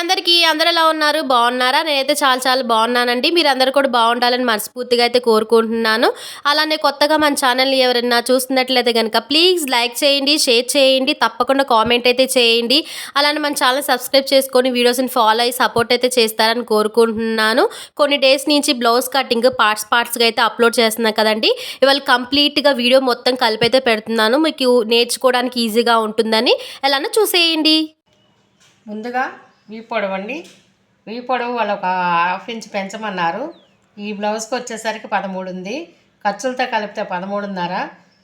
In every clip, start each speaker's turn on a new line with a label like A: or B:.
A: అందరికీ అందరు ఎలా ఉన్నారు? బాగున్నారా? నేనైతే చాలా చాలా బాగున్నానండి. మీరు అందరు కూడా బాగుండాలని మనస్ఫూర్తిగా అయితే కోరుకుంటున్నాను. అలానే కొత్తగా మన ఛానల్ని ఎవరైనా చూస్తున్నట్లయితే కనుక ప్లీజ్ లైక్ చేయండి షేర్ చేయండి తప్పకుండా కామెంట్ అయితే చేయండి. అలానే మన ఛానల్ సబ్స్క్రైబ్ చేసుకొని వీడియోస్ని ఫాలో అయ్యి సపోర్ట్ అయితే చేస్తారని కోరుకుంటున్నాను. కొన్ని డేస్ నుంచి బ్లౌజ్ కటింగ్ పార్ట్స్ పార్ట్స్గా అయితే అప్లోడ్ చేస్తున్నా కదండి. ఇవాళ కంప్లీట్గా వీడియో మొత్తం కలిపి అయితే పెడుతున్నాను. మీకు నేర్చుకోవడానికి ఈజీగా ఉంటుందని. ఎలానో చూసేయండి.
B: ముందుగా వీ పొడవు అండి. వీ పొడవు వాళ్ళు ఒక హాఫ్ ఇంచ్ పెంచమన్నారు. ఈ బ్లౌజ్కి వచ్చేసరికి పదమూడు ఉంది. ఖర్చులతో కలిపితే పదమూడున్నర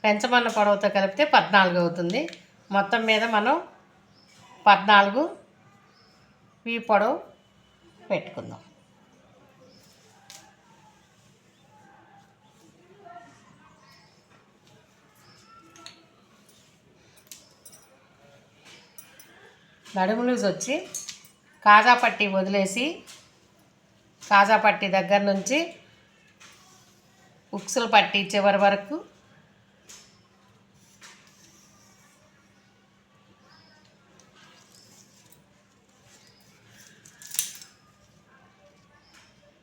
B: పెంచమన్న పొడవుతో కలిపితే పద్నాలుగు అవుతుంది. మొత్తం మీద మనం పద్నాలుగు వీ పొడవు పెట్టుకుందాం. నడుము లూజ్ వచ్చి కాజా పట్టి వదిలేసి కాజా పట్టి దగ్గర నుంచి ఉక్సులు పట్టి చివరి వరకు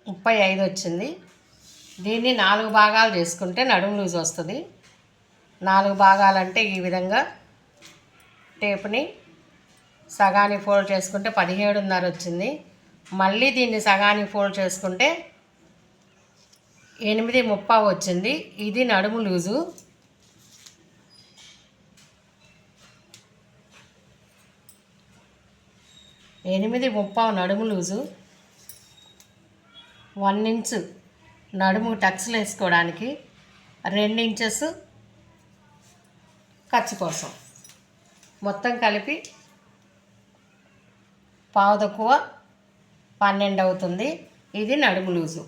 B: ముప్పై ఐదు వచ్చింది. దీన్ని నాలుగు భాగాలు చేసుకుంటే నడుము లూజ్ వస్తుంది. నాలుగు భాగాలంటే ఈ విధంగా టేప్ని సగానికి ఫోల్డ్ చేసుకుంటే పదిహేడున్నర వచ్చింది. మళ్ళీ దీన్ని సగానికి ఫోల్డ్ చేసుకుంటే ఎనిమిది ముప్పై వచ్చింది. ఇది నడుము లూజు. ఎనిమిది ముప్పావు నడుము లూజు. వన్ ఇంచ్ నడుము టక్స్లు వేసుకోవడానికి రెండు ఇంచెస్ ఖర్చు కోసం. మొత్తం కలిపి పావు తక్కువ పన్నెండు అవుతుంది. ఇది నడుము లూజు.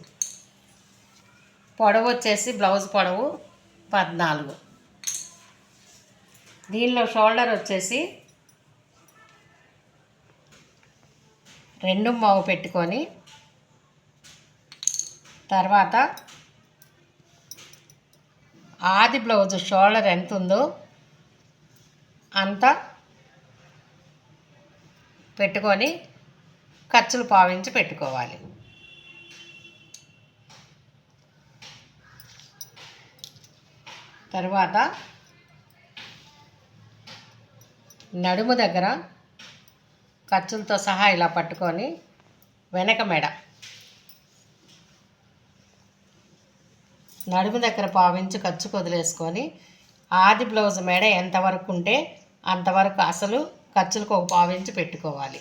B: పొడవు వచ్చేసి బ్లౌజ్ పొడవు పద్నాలుగు. దీనిలో షోల్డర్ వచ్చేసి రెండు మావు పెట్టుకొని తర్వాత ఆది బ్లౌజ్ షోల్డర్ ఎంత ఉందో అంత పెట్టుకొని ఖర్చులు పావించి పెట్టుకోవాలి. తర్వాత నడుము దగ్గర ఖర్చులతో సహా ఇలా పట్టుకొని వెనక మెడ. నడుము దగ్గర పావించి ఖర్చు వదిలేసుకొని ఆది బ్లౌజ్ మెడ ఎంతవరకు ఉంటే అంతవరకు అసలు ఖర్చులకు ఒక పావించి పెట్టుకోవాలి.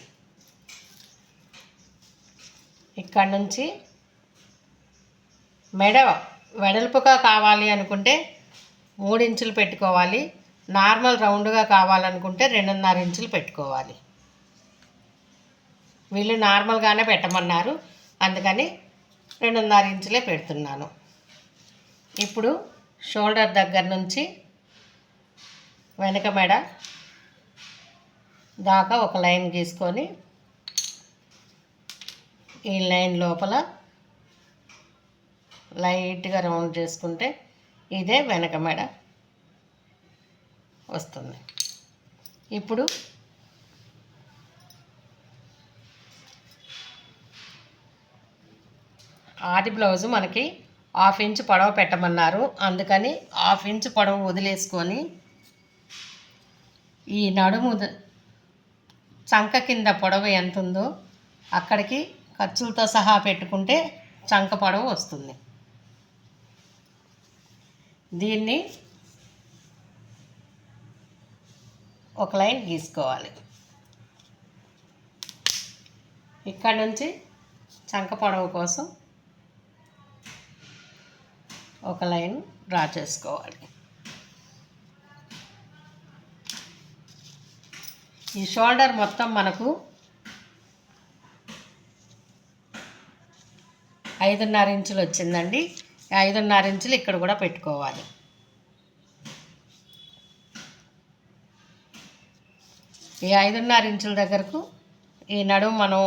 B: ఇక్కడ నుంచి మెడ వెడల్పుగా కావాలి అనుకుంటే మూడు ఇంచులు పెట్టుకోవాలి. నార్మల్ రౌండ్గా కావాలనుకుంటే రెండున్నర ఇంచులు పెట్టుకోవాలి. వీళ్ళు నార్మల్గానే పెట్టమన్నారు. అందుకని రెండున్నర ఇంచులే పెడుతున్నాను. ఇప్పుడు షోల్డర్ దగ్గర నుంచి వెనక మెడ దాకా ఒక లైన్ గీసుకొని ఈ లైన్ లోపల లైట్గా రౌండ్ చేసుకుంటే ఇదే వెనక మెడ వస్తుంది. ఇప్పుడు ఆది బ్లౌజు మనకి హాఫ్ ఇంచ్ పడవ పెట్టమన్నారు. అందుకని హాఫ్ ఇంచ్ పొడవు వదిలేసుకొని ఈ నడుము చంక కింద పొడవు ఎంత ఉందో అక్కడికి ఖర్చులతో సహా పెట్టుకుంటే చంక పొడవు వస్తుంది. దీన్ని ఒక లైన్ గీసుకోవాలి. ఇక్కడ నుంచి చంక పొడవు కోసం ఒక లైన్ డ్రా చేసుకోవాలి. ఈ షోల్డర్ మొత్తం మనకు ఐదున్నర ఇంచులు వచ్చిందండి. ఐదున్నర ఇంచులు ఇక్కడ కూడా పెట్టుకోవాలి. ఈ ఐదున్నర ఇంచుల దగ్గరకు ఈ నడుము మనం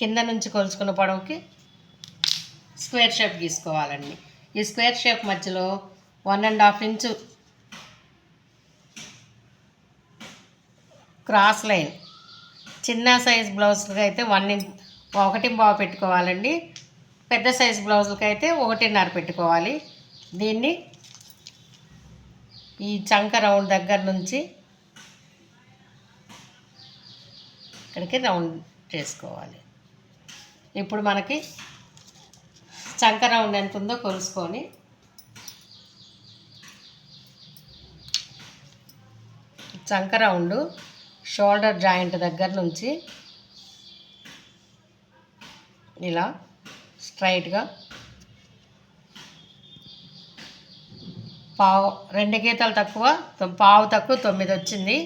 B: కింద నుంచి కొలుచుకున్న పొడవుకి స్క్వేర్ షేప్ గీసుకోవాలండి. ఈ స్క్వేర్ షేప్ మధ్యలో one and half inch cross line. చిన్న సైజ్ బ్లౌజ్కి అయితే వన్ ఇన్ ఒకటి బాగా పెట్టుకోవాలండి. పెద్ద సైజ్ బ్లౌజులకి అయితే ఒకటిన్నర పెట్టుకోవాలి. దీన్ని ఈ చంక రౌండ్ దగ్గర నుంచి ఇక్కడికి రౌండ్ చేసుకోవాలి. ఇప్పుడు మనకి చంక రౌండ్ ఎంత ఉందో కొలుసుకొని చంక రౌండ్ షోల్డర్ జాయింట్ దగ్గర నుంచి ఇలా స్ట్రైట్గా పావు రెండు గీతలు తక్కువ పావు తక్కువ తొమ్మిది వచ్చింది.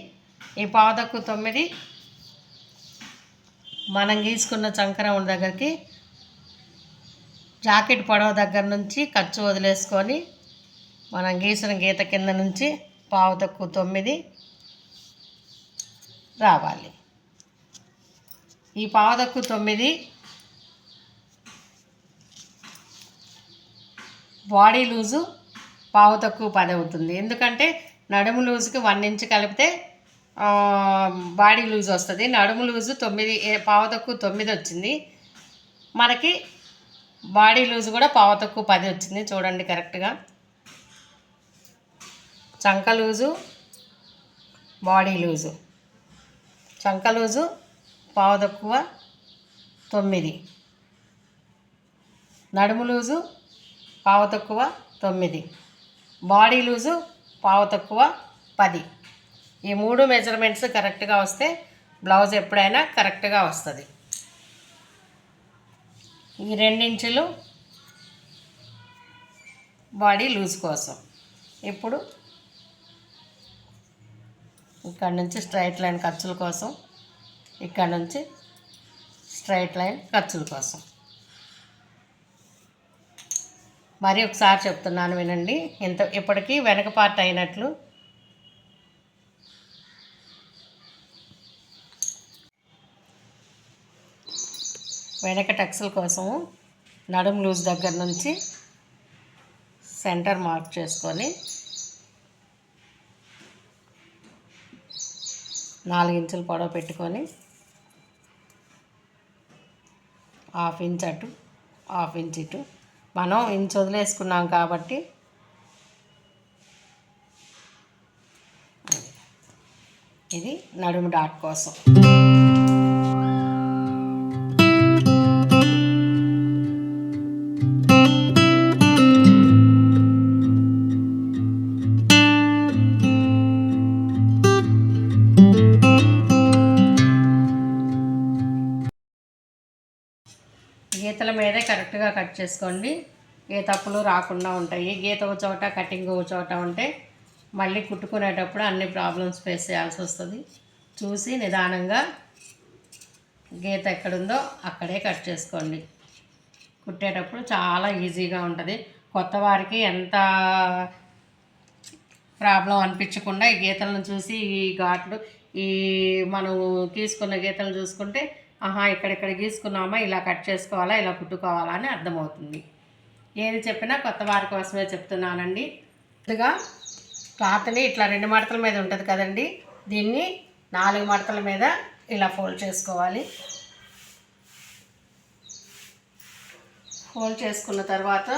B: ఈ పావు తక్కువ తొమ్మిది మనం గీసుకున్న చంకరం దగ్గరికి జాకెట్ పొడవ దగ్గర నుంచి ఖర్చు వదిలేసుకొని మనం గీసిన గీత కింద నుంచి పావు తక్కువ తొమ్మిది రావాలి. ఈ పావు తొమ్మిది. బాడీ లూజు పావు తక్కువ పది అవుతుంది. ఎందుకంటే నడుము లూజుకి వన్ ఇంచ్ కలిపితే బాడీ లూజ్ వస్తుంది. నడుము లూజు తొమ్మిది పావు తక్కువ తొమ్మిది వచ్చింది. మనకి బాడీ లూజ్ కూడా పావు తక్కువ పది వచ్చింది. చూడండి కరెక్ట్గా చంక లూజు బాడీ లూజు. చంక లూజు పావు తక్కువ తొమ్మిది. నడుము లూజు పావు తక్కువ తొమ్మిది. బాడీ లూజు పావు తక్కువ పది. ఈ మూడు మెజర్మెంట్స్ కరెక్ట్గా వస్తే బ్లౌజ్ ఎప్పుడైనా కరెక్ట్గా వస్తుంది. ఈ రెండించులు బాడీ లూజ్ కోసం. ఇప్పుడు ఇక్కడ నుంచి స్ట్రైట్ లైన్ ఖర్చుల కోసం ఇక్కడ నుంచి స్ట్రైట్ లైన్ ఖర్చుల కోసం. మరి ఒకసారి చెప్తున్నాను వినండి. ఇంత ఇప్పటికీ వెనక పార్ట్ అయినట్లు. వెనక టక్స్ల కోసము నడుము లూజ్ దగ్గర నుంచి సెంటర్ మార్క్ చేసుకొని నాలుగించులు పొడవ పెట్టుకొని హాఫ్ ఇంచ్ అటు హాఫ్ ఇంచ్ ఇటు. మనం ఇంచ్ వదిలేసుకున్నాం కాబట్టి ఇది నడుము డాట్ కోసం. కట్ చేసుకోండి. ఏ తప్పులు రాకుండా ఉంటాయి. గీత ఒక చోట కటింగ్ ఒక చోట ఉంటే మళ్ళీ కుట్టుకునేటప్పుడు అన్ని ప్రాబ్లమ్స్ ఫేస్ చేయాల్సి వస్తుంది. చూసి నిదానంగా గీత ఎక్కడుందో అక్కడే కట్ చేసుకోండి. కుట్టేటప్పుడు చాలా ఈజీగా ఉంటుంది. కొత్త వారికి ఎంత ప్రాబ్లం అనిపించకుండా ఈ గీతలను చూసి ఈ ఘాట్లు ఈ మనం తీసుకున్న గీతలు చూసుకుంటే ఆహా ఇక్కడెక్కడ గీసుకున్నామా ఇలా కట్ చేసుకోవాలా ఇలా కుట్టుకోవాలా అని అర్థమవుతుంది. ఏది చెప్పినా కొత్త వారి కోసమే చెప్తున్నానండి. ముందుగా క్లాత్ని ఇట్లా రెండు మడతల మీద ఉంటుంది కదండి దీన్ని నాలుగు మడతల మీద ఇలా ఫోల్డ్ చేసుకోవాలి. ఫోల్డ్ చేసుకున్న తర్వాత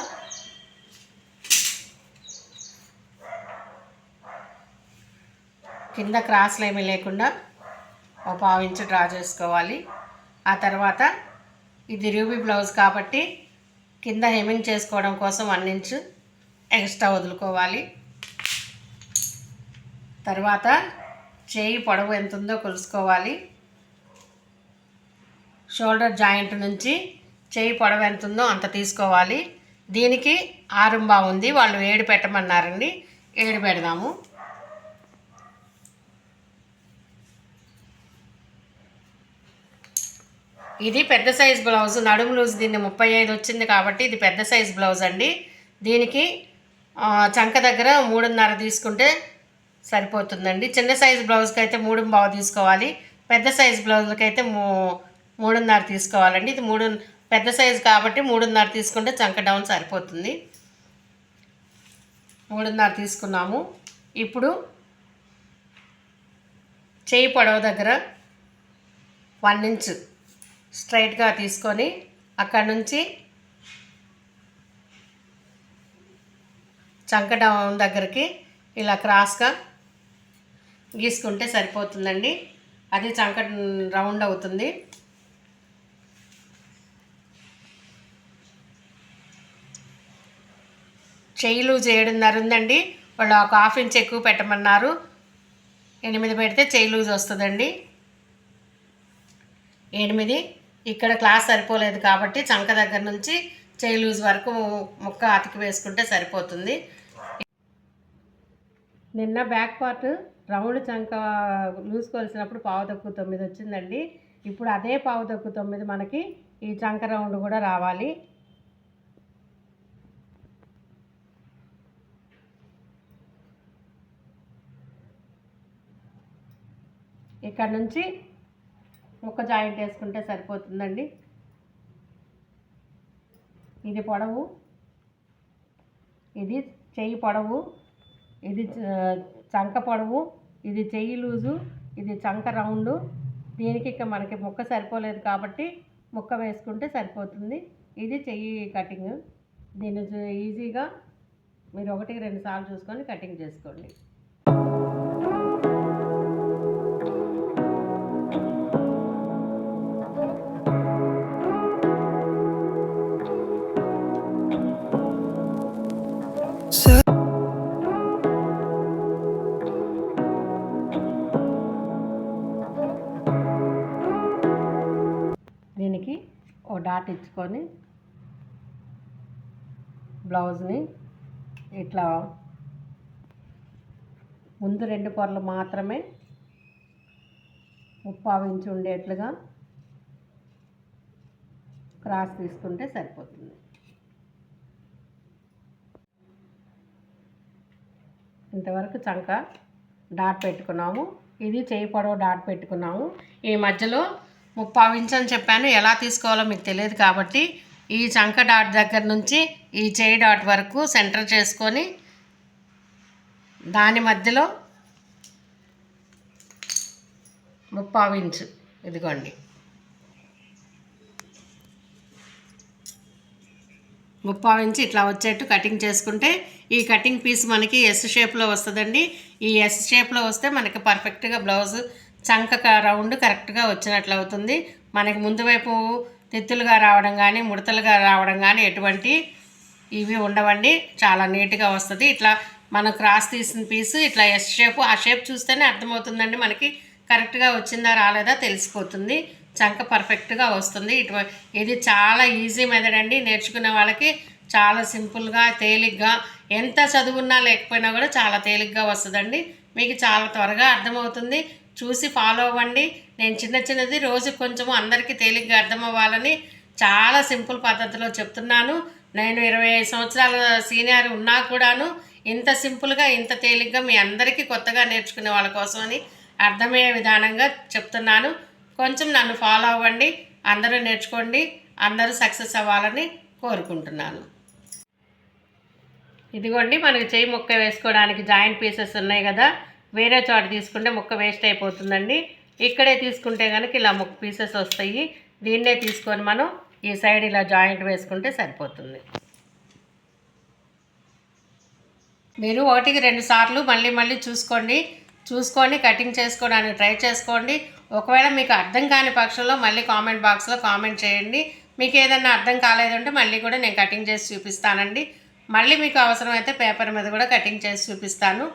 B: కింద క్రాస్లు ఏమీ లేకుండా ఒక పావు ఇంచు డ్రా చేసుకోవాలి. ఆ తర్వాత ఇది రూబీ బ్లౌజ్ కాబట్టి కింద హెమింగ్ చేసుకోవడం కోసం వన్ ఇంచ్ ఎక్స్ట్రా వదులుకోవాలి. తర్వాత చేయి పొడవు ఎంత ఉందో కొలుసుకోవాలి. షోల్డర్ జాయింట్ నుంచి చేయి పొడవు ఎంత ఉందో అంత తీసుకోవాలి. దీనికి ఆరుంబా ఉంది. వాళ్ళు ఏడు పెట్టమన్నారండి. ఏడు పెడదాము. ఇది పెద్ద సైజ్ బ్లౌజ్. నడుము లూజ్ దీన్ని ముప్పై ఐదు వచ్చింది కాబట్టి ఇది పెద్ద సైజ్ బ్లౌజ్ అండి. దీనికి చంక దగ్గర మూడున్నర తీసుకుంటే సరిపోతుందండి. చిన్న సైజ్ బ్లౌజ్కి అయితే మూడు బావు తీసుకోవాలి. పెద్ద సైజ్ బ్లౌజ్కి అయితే మూ మూడున్నర తీసుకోవాలండి. ఇది మూడు పెద్ద సైజు కాబట్టి మూడున్నర తీసుకుంటే చంక డౌన్ సరిపోతుంది. మూడున్నర తీసుకున్నాము. ఇప్పుడు చేయి పొడవ దగ్గర వన్ ఇంచ్ స్ట్రైట్గా తీసుకొని అక్కడ నుంచి చంకటం దగ్గరికి ఇలా క్రాస్గా గీసుకుంటే సరిపోతుందండి. అది చంకట రౌండ్ అవుతుంది. చెయ్యి లూజ్ ఏడున్నర ఉందండి వాళ్ళు ఒక హాఫ్ ఇంచ్ ఎక్కువ పెట్టమన్నారు. ఎనిమిది పెడితే చెయ్యి లూజ్ వస్తుందండి. ఎనిమిది ఇక్కడ క్లాస్ సరిపోలేదు కాబట్టి చంక దగ్గర నుంచి చేయి లూజ్ వరకు ముక్క అతికి వేసుకుంటే సరిపోతుంది. నిన్న బ్యాక్ పార్ట్ రౌండ్ చంక లూజ్ కొలిసినప్పుడు పావు తక్కువ తొమ్మిది వచ్చిందండి. ఇప్పుడు అదే పావు తక్కువ తొమ్మిది మనకి ఈ చంక రౌండ్ కూడా రావాలి. ఇక్కడ నుంచి ముక్క జాయింట్ వేసుకుంటే సరిపోతుందండి. ఇది పొడవు. ఇది చెయ్యి పొడవు. ఇది చంక పొడవు. ఇది చెయ్యి లూజు. ఇది చంక రౌండు. దీనికి ఇక మనకి ముక్క సరిపోలేదు కాబట్టి ముక్క వేసుకుంటే సరిపోతుంది. ఇది చెయ్యి కటింగ్. దీన్ని ఈజీగా మీరు ఒకటికి రెండు సార్లు చూసుకొని కటింగ్ చేసుకోండి. ఓ డాట్ ఇచ్చుకొని బ్లౌజ్ని ఇట్లా ముందు రెండు పొరలు మాత్రమే ఉప్పావించి ఉండేట్లుగా క్రాస్ తీసుకుంటే సరిపోతుంది. ఇంతవరకు చంక డాట్ పెట్టుకున్నాము. ఇది చేయి పొడవు డాట్ పెట్టుకున్నాము. ఈ మధ్యలో ముప్పావు ఇంచు అని చెప్పాను. ఎలా తీసుకోవాలో మీకు తెలియదు కాబట్టి ఈ చంక డాట్ దగ్గర నుంచి ఈ చేయి డాట్ వరకు సెంటర్ చేసుకొని దాని మధ్యలో ముప్పావు ఇంచు ఇదిగోండి. ముప్పావు ఇంచు ఇట్లా వచ్చేట్టు కటింగ్ చేసుకుంటే ఈ కటింగ్ పీస్ మనకి ఎస్ షేప్లో వస్తుందండి. ఈ ఎస్ షేప్లో వస్తే మనకి పర్ఫెక్ట్గా బ్లౌజ్ చంక రౌండ్ కరెక్ట్గా వచ్చినట్లు అవుతుంది. మనకి ముందు వైపు తిత్తులుగా రావడం కానీ ముడతలుగా రావడం కానీ ఎటువంటి ఇవి ఉండవండి. చాలా నీట్గా వస్తుంది. ఇట్లా మనం క్రాస్ తీసిన పీస్ ఇట్లా ఎస్ షేప్ ఆ షేప్ చూస్తేనే అర్థమవుతుందండి మనకి. కరెక్ట్గా వచ్చిందా రాలేదా తెలిసిపోతుంది. చంక పర్ఫెక్ట్గా వస్తుంది. ఇటు ఇది చాలా ఈజీ మెథడ్ అండి. నేర్చుకునే వాళ్ళకి చాలా సింపుల్గా తేలిగ్గా ఎంత చదువున్నా లేకపోయినా కూడా చాలా తేలిగ్గా వస్తుందండి. మీకు చాలా త్వరగా అర్థమవుతుంది. చూసి ఫాలో అవ్వండి. నేను చిన్న చిన్నది రోజు కొంచెము అందరికీ తేలిగ్గా అర్థం అవ్వాలని చాలా సింపుల్ పద్ధతిలో చెప్తున్నాను. నేను ఇరవై ఐదు సంవత్సరాల సీనియర్ ఉన్నా కూడాను ఇంత సింపుల్గా ఇంత తేలిగ్గా మీ అందరికీ కొత్తగా నేర్చుకునే వాళ్ళ కోసమని అర్థమయ్యే విధానంగా చెప్తున్నాను. కొంచెం నన్ను ఫాలో అవ్వండి. అందరూ నేర్చుకోండి. అందరూ సక్సెస్ అవ్వాలని కోరుకుంటున్నాను. ఇదిగోండి మనకి చేయి ముక్క వేసుకోవడానికి జాయింట్ పీసెస్ ఉన్నాయి కదా. వేరే చోట తీసుకుంటే ముక్క వేస్ట్ అయిపోతుందండి. ఇక్కడే తీసుకుంటే కనుక ఇలా ముక్క పీసెస్ వస్తాయి. దీన్నే తీసుకొని మనం ఈ సైడ్ ఇలా జాయింట్ వేసుకుంటే సరిపోతుంది. మీరు ఒకటికి రెండు సార్లు మళ్ళీ మళ్ళీ చూసుకోండి. చూసుకొని కటింగ్ చేసుకోవడానికి ట్రై చేసుకోండి. ఒకవేళ మీకు అర్థం కాని పక్షంలో మళ్ళీ కామెంట్ బాక్స్లో కామెంట్ చేయండి. మీకు ఏదైనా అర్థం కాలేదంటే మళ్ళీ కూడా నేను కటింగ్ చేసి చూపిస్తానండి. మళ్ళీ మీకు అవసరమైతే పేపర్ మీద కూడా కటింగ్ చేసి చూపిస్తాను.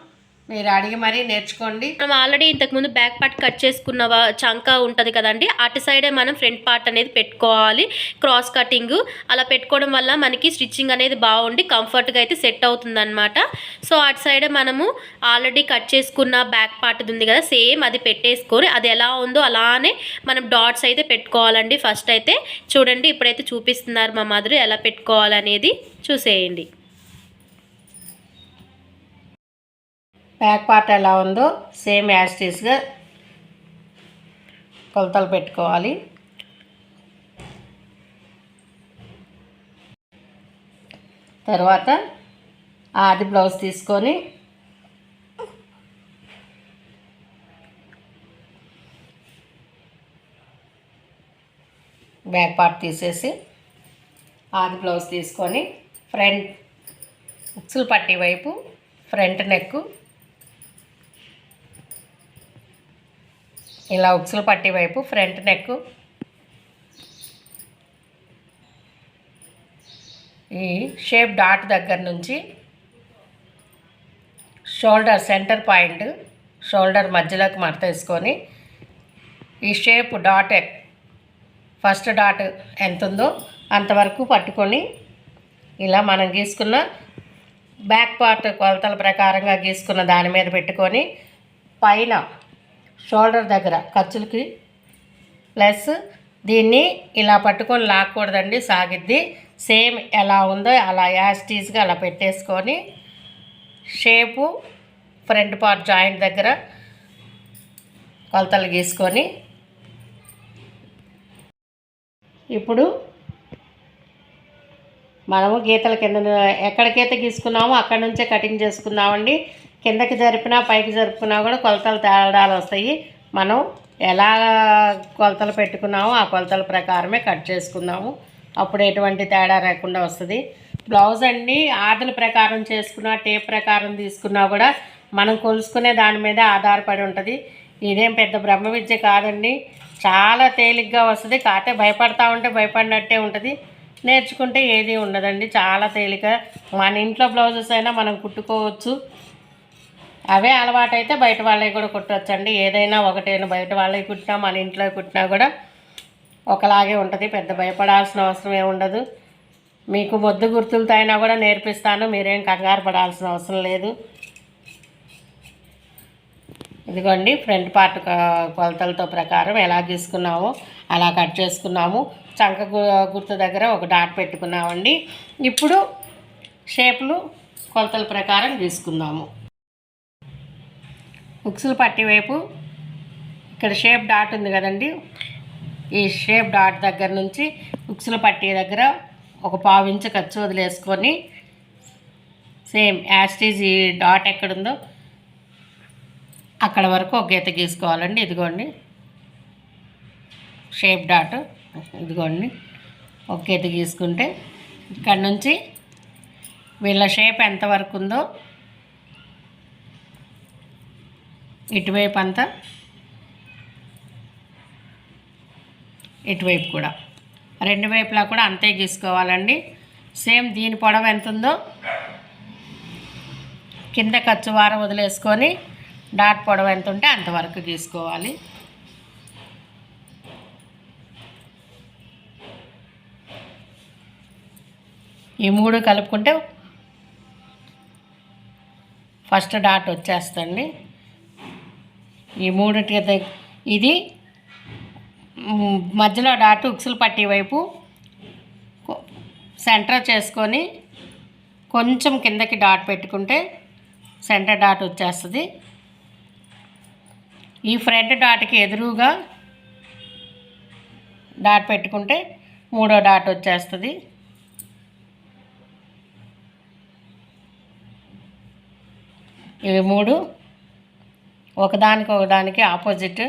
B: మీరు అడిగి మరీ నేర్చుకోండి.
A: మనం ఆల్రెడీ ఇంతకుముందు బ్యాక్ పార్ట్ కట్ చేసుకున్న చంక ఉంటుంది కదండి అటు సైడే మనం ఫ్రంట్ పార్ట్ అనేది పెట్టుకోవాలి క్రాస్ కటింగ్. అలా పెట్టుకోవడం వల్ల మనకి స్టిచ్చింగ్ అనేది బాగుండి కంఫర్ట్గా అయితే సెట్ అవుతుందన్నమాట. సో అటు సైడే మనము ఆల్రెడీ కట్ చేసుకున్న బ్యాక్ పార్ట్ ఉంది కదా సేమ్ అది పెట్టేసుకొని అది ఎలా ఉందో అలానే మనం డాట్స్ అయితే పెట్టుకోవాలండి. ఫస్ట్ అయితే చూడండి ఇప్పుడైతే చూపిస్తున్నారు మా మదర్ ఎలా పెట్టుకోవాలనేది. చూసేయండి.
B: బ్యాక్ పార్ట్ ఎలా ఉందో సేమ్ యాస్టీస్గా కొలతలు పెట్టుకోవాలి. తర్వాత ఆది బ్లౌజ్ తీసుకొని బ్యాక్ పార్ట్ తీసేసి ఆది బ్లౌజ్ తీసుకొని ఫ్రంట్ ఉక్సులు పట్టి వైపు ఫ్రంట్ నెక్ ఇలా ఉక్సులు పట్టి వైపు ఫ్రంట్ నెక్. ఈ షేప్ డాట్ దగ్గర నుంచి షోల్డర్ సెంటర్ పాయింట్ షోల్డర్ మధ్యలోకి మడత వేసుకొని ఈ షేప్ డాట్ ఫస్ట్ డాట్ ఎంత ఉందో అంతవరకు పట్టుకొని ఇలా మనం గీసుకున్న బ్యాక్ పార్ట్ కొలతల ప్రకారంగా గీసుకున్న దాని మీద పెట్టుకొని పైన షోల్డర్ దగ్గర ఖర్చులకి. ప్లస్ దీన్ని ఇలా పట్టుకొని లాక్కూడదండి సాగిద్ది. సేమ్ ఎలా ఉందో అలా యాస్టీస్గా అలా పెట్టేసుకొని షేపు ఫ్రంట్ పార్ట్ జాయింట్ దగ్గర కొలతలు గీసుకొని. ఇప్పుడు మనము గీతల కింద ఎక్కడికైతే గీసుకున్నామో అక్కడ నుంచే కటింగ్ చేసుకుందామండి. కిందకి జరిపినా పైకి జరుపుకున్నా కూడా కొలతలు తేడాలు వస్తాయి. మనం ఎలా కొలతలు పెట్టుకున్నామో ఆ కొలతల ప్రకారమే కట్ చేసుకుందాము. అప్పుడు ఎటువంటి తేడా లేకుండా వస్తుంది. బ్లౌజ్ అన్ని ఆదల ప్రకారం చేసుకున్నా టేప్ ప్రకారం తీసుకున్నా కూడా మనం కొలుసుకునే దాని మీద ఆధారపడి ఉంటుంది. ఇదేం పెద్ద బ్రహ్మ విద్య కాదండి. చాలా తేలిగ్గా వస్తుంది. కాకపోతే భయపడతా ఉంటే భయపడినట్టే ఉంటుంది. నేర్చుకుంటే ఏది ఉండదండి. చాలా తేలిక మన ఇంట్లో బ్లౌజెస్ అయినా మనం కుట్టుకోవచ్చు. అవే అలవాటైతే బయట వాళ్ళవి కూడా కుట్టచ్చండి. ఏదైనా ఒకటేనా బయట వాళ్ళవి కుట్టినా మన ఇంట్లో కుట్టినా కూడా ఒకలాగే ఉంటుంది. పెద్ద భయపడాల్సిన అవసరం ఏముండదు ఉండదు. మీకు మొద్దు గుర్తులతో అయినా కూడా నేర్పిస్తాను. మీరేం కంగారు పడాల్సిన అవసరం లేదు. ఇదిగోండి ఫ్రంట్ పార్ట్ కొలతలతో ప్రకారం ఎలా గీసుకున్నామో అలా కట్ చేసుకున్నాము. చంక గుర్తు దగ్గర ఒక డాట్ పెట్టుకున్నామండి. ఇప్పుడు షేపులు కొలతల ప్రకారం గీసుకుందాము. ఉక్సులు పట్టి వైపు ఇక్కడ షేప్ డాట్ ఉంది కదండి. ఈ షేప్ డాట్ దగ్గర నుంచి ఉక్సులు పట్టి దగ్గర ఒక పావు ఇంచు ఖర్చు వదిలేసుకొని సేమ్ యాస్టీజ్ ఈ డాట్ ఎక్కడుందో అక్కడ వరకు ఒక గీత గీసుకోవాలండి. ఇదిగోండి. షేప్ డాట్ ఇదిగోండి. ఒక గీత గీసుకుంటే ఇక్కడ నుంచి వీళ్ళ షేప్ ఎంతవరకు ఉందో ఇటువైపు అంతా ఇటువైపు కూడా. రెండు వైపులా కూడా అంతే గీసుకోవాలండి. సేమ్ దీని పొడవు ఎంత ఉందో కింద ఖర్చు వారం వదిలేసుకొని డాట్ పొడవు ఎంత ఉంటే అంతవరకు గీసుకోవాలి. ఈ మూడు కలుపుకుంటే ఫస్ట్ డాట్ వచ్చేస్తండి ఈ మూడిటి ఇది మధ్యలో డాట్ ఉక్సులు పట్టే వైపు సెంటర్ చేసుకొని కొంచెం కిందకి డాట్ పెట్టుకుంటే సెంటర్ డాట్ వచ్చేస్తుంది. ఈ ఫ్రంట్ డాట్కి ఎదురుగా డాట్ పెట్టుకుంటే మూడో డాట్ వచ్చేస్తుంది. ఇవి మూడు. ఒకదానికి ఒకదానికి ఆపోజిట్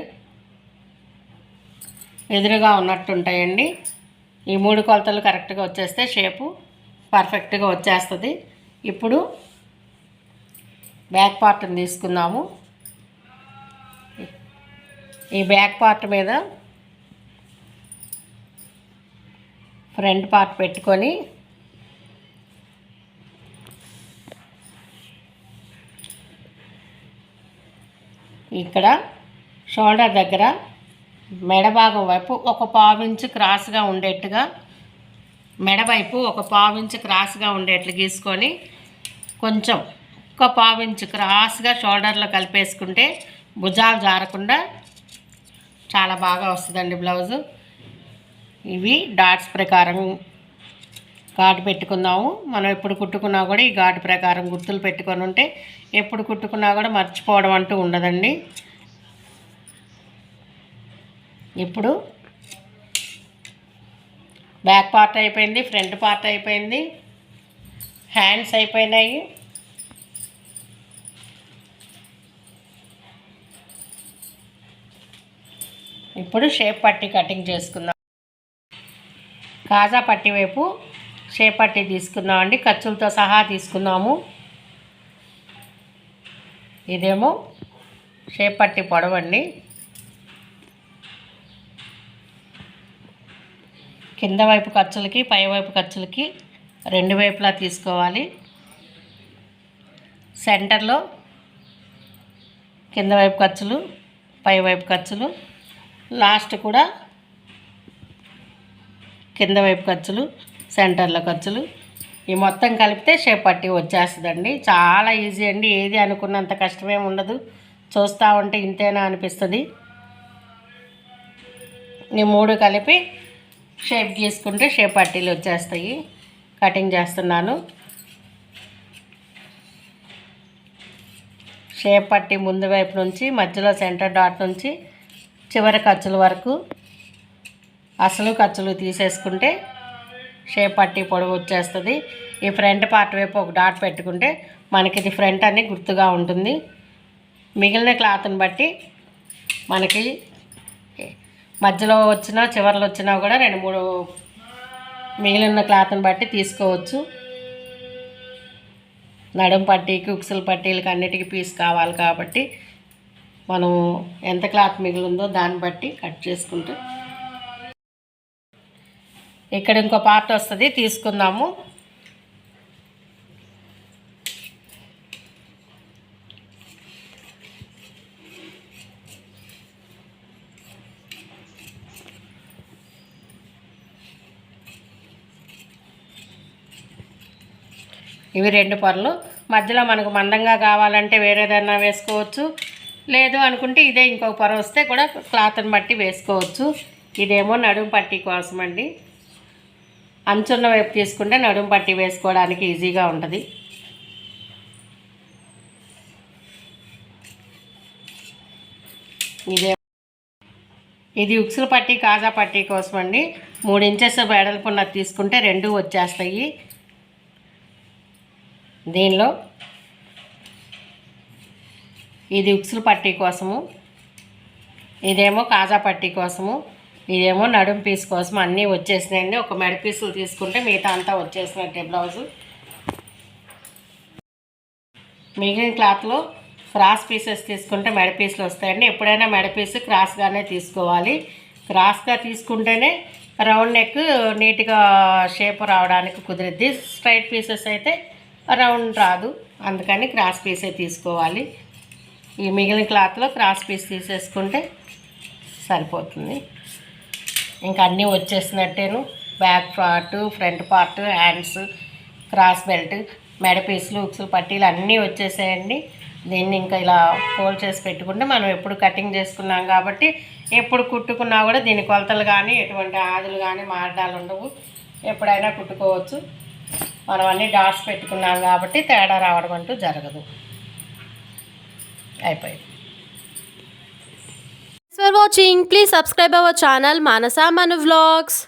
B: ఎదురుగా ఉన్నట్టుంటాయండి. ఈ మూడు కొలతలు కరెక్ట్గా వచ్చేస్తే షేపు పర్ఫెక్ట్గా వచ్చేస్తుంది. ఇప్పుడు బ్యాక్ పార్ట్ని తీసుకుందాము. ఈ బ్యాక్ పార్ట్ మీద ఫ్రంట్ పార్ట్ పెట్టుకొని ఇక్కడ షోల్డర్ దగ్గర మెడ భాగం వైపు ఒక పావించు క్రాస్గా ఉండేట్టుగా మెడవైపు ఒక పావించు క్రాస్గా ఉండేట్లు గీసుకొని కొంచెం ఒక పావించు క్రాస్గా షోల్డర్లో కలిపేసుకుంటే భుజాలు జారకుండా చాలా బాగా వస్తుందండి బ్లౌజు. ఇవి డాట్స్ ప్రకారం ఘాటు పెట్టుకుందాము మనం ఎప్పుడు కుట్టుకున్నా కూడా ఈ ఘాటు ప్రకారం గుర్తులు పెట్టుకొని ఉంటే ఎప్పుడు కుట్టుకున్నా కూడా మర్చిపోవడం అంటూ ఉండదండి. ఇప్పుడు బ్యాక్ పార్ట్ అయిపోయింది ఫ్రంట్ పార్ట్ అయిపోయింది హ్యాండ్స్ అయిపోయినాయి. ఇప్పుడు షేప్ పట్టి కటింగ్ చేసుకుందాం. కాజా పట్టి వైపు చేపట్టి పట్టి తీసుకుందామండి. ఖర్చులతో సహా తీసుకున్నాము. ఇదేమో చేపట్టి పొడవండి. కింద వైపు ఖర్చులకి పై వైపు ఖర్చులకి రెండు వైపులా తీసుకోవాలి. సెంటర్లో కింద వైపు ఖర్చులు పై వైపు ఖర్చులు లాస్ట్ కూడా కింద వైపు ఖర్చులు సెంటర్లో ఖర్చులు. ఈ మొత్తం కలిపితే షేప్ వచ్చేస్తుందండి. చాలా ఈజీ అండి. ఏది అనుకున్నంత కష్టమేం ఉండదు. చూస్తూ ఉంటే ఇంతేనా అనిపిస్తుంది. ఈ మూడు కలిపి షేప్ గీసుకుంటే షేప్ పట్టీలు వచ్చేస్తాయి. కటింగ్ చేస్తున్నాను. షేప్ పట్టి ముందు వైపు నుంచి మధ్యలో సెంటర్ డాట్ నుంచి చివరి ఖర్చుల వరకు అసలు ఖర్చులు తీసేసుకుంటే షేప్ పట్టి పొడవు వచ్చేస్తుంది. ఈ ఫ్రంట్ పార్ట్ వైపు ఒక డాట్ పెట్టుకుంటే మనకి ఇది ఫ్రంట్ అని గుర్తుగా ఉంటుంది. మిగిలిన క్లాత్ని బట్టి మనకి మధ్యలో వచ్చినా చివర్లో వచ్చినా కూడా రెండు మూడు మిగిలిన క్లాత్ని బట్టి తీసుకోవచ్చు. నడుం పట్టి ఉక్సుల పట్టీలకి అన్నిటికీ పీస్ కావాలి కాబట్టి మనం ఎంత క్లాత్ మిగిలిందో దాన్ని బట్టి కట్ చేసుకుంటే ఇక్కడ ఇంకో పార్ట్ వస్తుంది తీసుకుందాము. ఇవి రెండు పొరలు. మధ్యలో మనకు మందంగా కావాలంటే వేరేదన్నా వేసుకోవచ్చు. లేదు అనుకుంటే ఇదే ఇంకొక పొర వస్తే కూడా క్లాత్ని బట్టి వేసుకోవచ్చు. ఇదేమో నడుము పట్టీ కోసం అండి అంచున్న వైపు తీసుకుంటే నడుము పట్టీ వేసుకోవడానికి ఈజీగా ఉంటుంది. ఇదే. ఇది ఉక్సుల పట్టీ కాజా పట్టీ కోసం అండి మూడు ఇంచెస్ వెడల్పున్న తీసుకుంటే రెండు వచ్చేస్తాయి. దీనిలో ఇది ఉక్సుల పట్టీ కోసము. ఇదేమో కాజా పట్టీ కోసము. ఇదేమో నడుం పీస్ కోసం అన్నీ వచ్చేసినాయండి. ఒక మెడ పీసులు తీసుకుంటే మిగతా అంతా వచ్చేసినట్టే బ్లౌజు. మిగిలిన క్లాత్లో క్రాస్ పీసెస్ తీసుకుంటే మెడ పీసులు వస్తాయండి. ఎప్పుడైనా మెడ పీస్ క్రాస్గానే తీసుకోవాలి. క్రాస్గా తీసుకుంటేనే రౌండ్ నెక్ నీట్గా షేప్ రావడానికి కుదిరిద్ది. స్ట్రైట్ పీసెస్ అయితే రౌండ్ రాదు. అందుకని క్రాస్ పీసే తీసుకోవాలి. ఈ మిగిలిన క్లాత్లో క్రాస్ పీస్ తీసేసుకుంటే సరిపోతుంది. ఇంకా అన్నీ వచ్చేసినట్టేను. Back part front part hands cross belt మెడ పీసులు ఉక్సులు పట్టీలు అన్నీ వచ్చేసాయండి. దీన్ని ఇంకా ఇలా ఫోల్డ్ చేసి పెట్టుకుంటే మనం ఎప్పుడు కటింగ్ చేసుకున్నాం కాబట్టి ఎప్పుడు కుట్టుకున్నా కూడా దీని కొలతలు కానీ ఎటువంటి ఆదులు కానీ మారడాలు ఉండవు. ఎప్పుడైనా కుట్టుకోవచ్చు. మనం అన్ని డాట్స్ పెట్టుకున్నాం కాబట్టి తేడా రావడం అంటూ జరగదు. అయిపోయింది.
A: For watching please subscribe our channel Manasa Manu vlogs